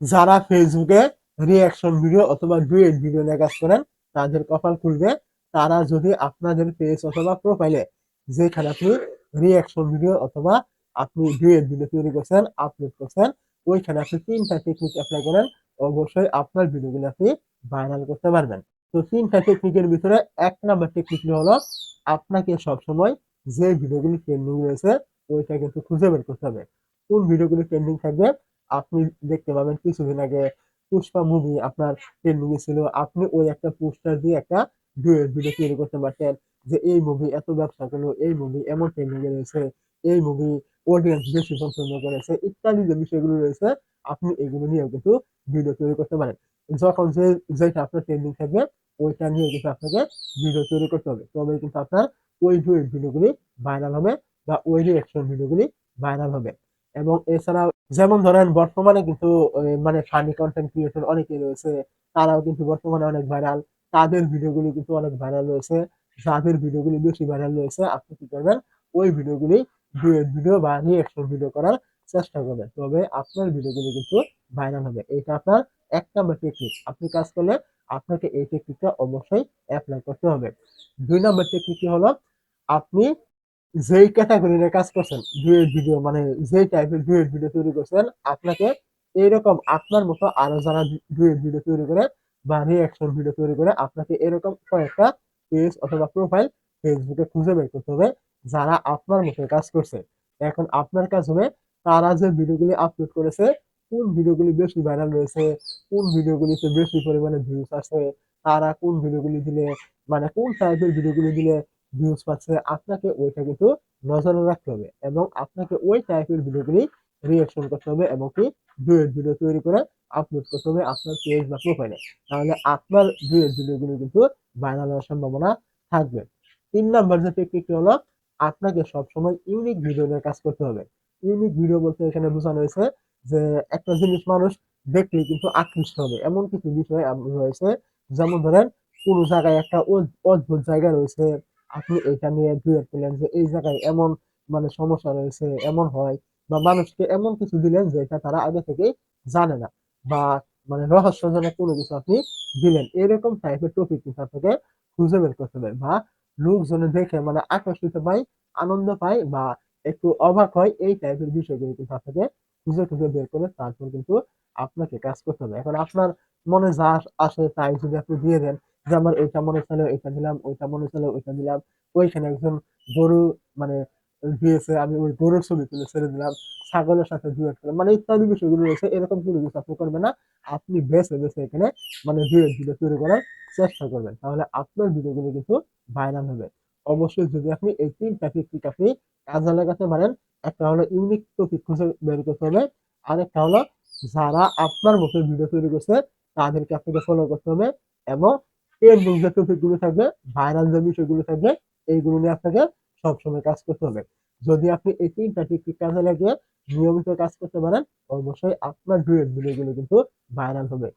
যারা ফেসবুকে reaction video অথবা ডুয়েট ভিডিও নিয়ে কাজ করেন, তাদের কপাল খুলবে। তারা যদি আপনাদের পেজ অথবা প্রোফাইলে যেখানে আপনি রিয়াকশন ভিডিও অথবা আপনি ডুয়েট ভিডিও তৈরি করছেন আপলোড করছেন, ওইখানে আপনি তিনটা টেকনিক অ্যাপ্লাই করেন, অবশ্যই আপনার ভিডিওগুলো আপনি ভাইরাল করতে পারবেন। তো তিনটা টেকনিকের ভিতরে এক নাম্বার টেকনিকটি হলো আপনাকে সবসময় যে ভিডিওগুলি ট্রেন্ডিং রয়েছে, ওইটা কিন্তু খুঁজে বের করতে হবে। কোন ভিডিওগুলি ট্রেন্ডিং থাকবে? আপনি দেখতে পাবেন কিছুদিন আগে পুষ্পা মুভি আপনার ট্রেন্ডিং ছিল। আপনি ওই একটা পোস্টার দিয়ে একটা ডুয়েট ভিডিও তৈরি করতে পারতেন যে এই মুভি এত ব্যবসা করল, এই মুভি এমন ট্রেন্ডিং এ রয়েছে, এই মুভি অডিয়েন্স বেশি পছন্দ করেছে, ইত্যাদি যে বিষয়গুলো রয়েছে, আপনি এগুলো নিয়েও কিন্তু ভিডিও তৈরি করতে পারেন। যখন যে যেটা আপনার ট্রেন্ডিং থাকবে, ওইটা নিয়ে কিন্তু আপনাকে ভিডিও তৈরি করতে হবে। তবে কিন্তু আপনার ওই ভিডিওগুলি ভাইরাল হবে বা ওই রিঅ্যাকশন ভিডিওগুলি ভাইরাল হবে। এবং এছাড়াও যেমন ধরেন বর্তমানে কিন্তু মানে ফানি কন্টেন্ট ক্রিয়েটর অনেকেই রয়েছে, তারাও কিন্তু বর্তমানে অনেক ভাইরাল তাদের ভিডিওগুলি কিন্তু অনেক ভাইরাল রয়েছে যাদের ভিডিওগুলি বেশি ভাইরাল রয়েছে, আপনি কি করবেন? ওই ভিডিওগুলি ভিডিও বা রিঅ্যাকশন ভিডিও করার চেষ্টা করবেন, তবে আপনার ভিডিওগুলি কিন্তু ভাইরাল হবে। এটা আপনার এক নম্বর টেকনিক আপনি কাজ করলে আপনাকে এই টেকনিকটা অবশ্যই অ্যাপ্লাই করতে হবে। দুই নম্বর টেকনিকটি হলো, আপনি যেই ক্যাটাগরি কাজ করছেন ডুয়েট ভিডিও মানে যেই টাইপের ডুয়েট ভিডিও তৈরি করছেন, আপনাকে এইরকম আপনার মতো আরও যারা ডুয়েট ভিডিও তৈরি করে বা রিঅ্যাকশন ভিডিও তৈরি করে, আপনাকে এরকম কয়েকটা পেজ অথবা প্রোফাইল ফেসবুকে খুঁজে বের করতে হবে, যারা আপনার মতো কাজ করছে। এখন আপনার কাজ হবে, তারা যে ভিডিওগুলি আপলোড করেছে, কোন ভিডিওগুলি বেশি ভাইরাল রয়েছে, কোন ভিডিওগুলিতে বেশি পরিমাণে ভিউজ আছে তারা কোন ভিডিওগুলি দিলে মানে কোন টাইপের ভিডিওগুলি দিলে ভিউজ পাচ্ছে, আপনাকে ওইটা কিন্তু নজরে রাখতে হবে এবং আপনাকে ওই টাইপের ভিডিওগুলি রিঅ্যাকশন করতে হবে এবং কি ডুয়েট ভিডিও তৈরি করে আপলোড করতে হবে আপনার পেজ বা প্রোফাইলে তাহলে আপনার ডুয়েট ভিডিওগুলো কিন্তু ভাইরাল হওয়ার সম্ভাবনা থাকবে। তিন নাম্বার যে টেকনিকটি হলো, আপনাকে সবসময় ইউনিক ভিডিও নিয়ে কাজ করতে হবে। ইউনিক ভিডিও বলতে এখানে বোঝানো হয়েছে যে একটা জিনিস মানুষ দেখলেই কিন্তু আকৃষ্ট হবে। এমন কিছু বিষয় রয়েছে, যেমন ধরেন কোনো জায়গায় একটা অদ্ভুত জায়গা রয়েছে আপনি এটা নিয়ে ডুয়েট করলেন যে এই জায়গায় এমন মানে সমস্যা রয়েছে, এমন হয় বা মানুষকে এমন কিছু দিলেন যেটা তারা আগে থেকেই জানে না বা মানে রহস্যজনক কোনো কিছু আপনি দিলেন। এরকম টাইপের টপিক কিন্তু আপনাকে খুঁজে বের করতে হবে বা লোকজনে দেখে মানে আকর্ষিত পায়, আনন্দ পায় বা একটু অবাক হয়, এই টাইপের বিষয়গুলো কিন্তু আপনাকে খুঁজে খুঁজে বের করে তারপর কিন্তু আপনাকে কাজ করতে হবে। এখন আপনার মনে যা আসে তাই যদি আপনি দিয়ে দেন যে আমার এটা মনে ছিল এটা দিলাম ওইটা মনে ছিল ওইটা দিলাম ওইখানে একজন গরু মানে দিয়েছে, আমি ওই গরুর ছবি তুলে ছেড়ে দিলাম। ছাগলের সাথে ডুয়েট করলাম মানে ইত্যাদি বিষয়গুলো রয়েছে, এরকম কোনো কিছু আপনি করবেন না। আপনি বেছে বেছে এখানে মানে ডুয়েট ভিডিও তৈরি করার চেষ্টা করবেন। তাহলে আপনার ভিডিওগুলো কিন্তু ভাইরাল হবে। অবশ্যই যদি আপনি এই তিনটা টেকনিক আপনি কাজে লাগাতে পারেন, একটা হলো ইউনিক টপিক খুঁজে বের করতে হবে, আরেকটা হলো যারা আপনার মতো ভিডিও তৈরি করছে, তাদেরকে আপনাকে ফলো করতে হবে এবং ট্রেন্ডিং যে টপিকগুলো থাকবে ভাইরাল জমি সেগুলো থাকবে, এইগুলো নিয়ে আপনাকে সবসময় কাজ করতে হবে। যদি আপনি এই তিনটা টেকনিক কাজে লাগিয়ে নিয়মিত কাজ করতে পারেন, অবশ্যই আপনার ডুয়েট ভিডিওগুলো কিন্তু ভাইরাল হবে।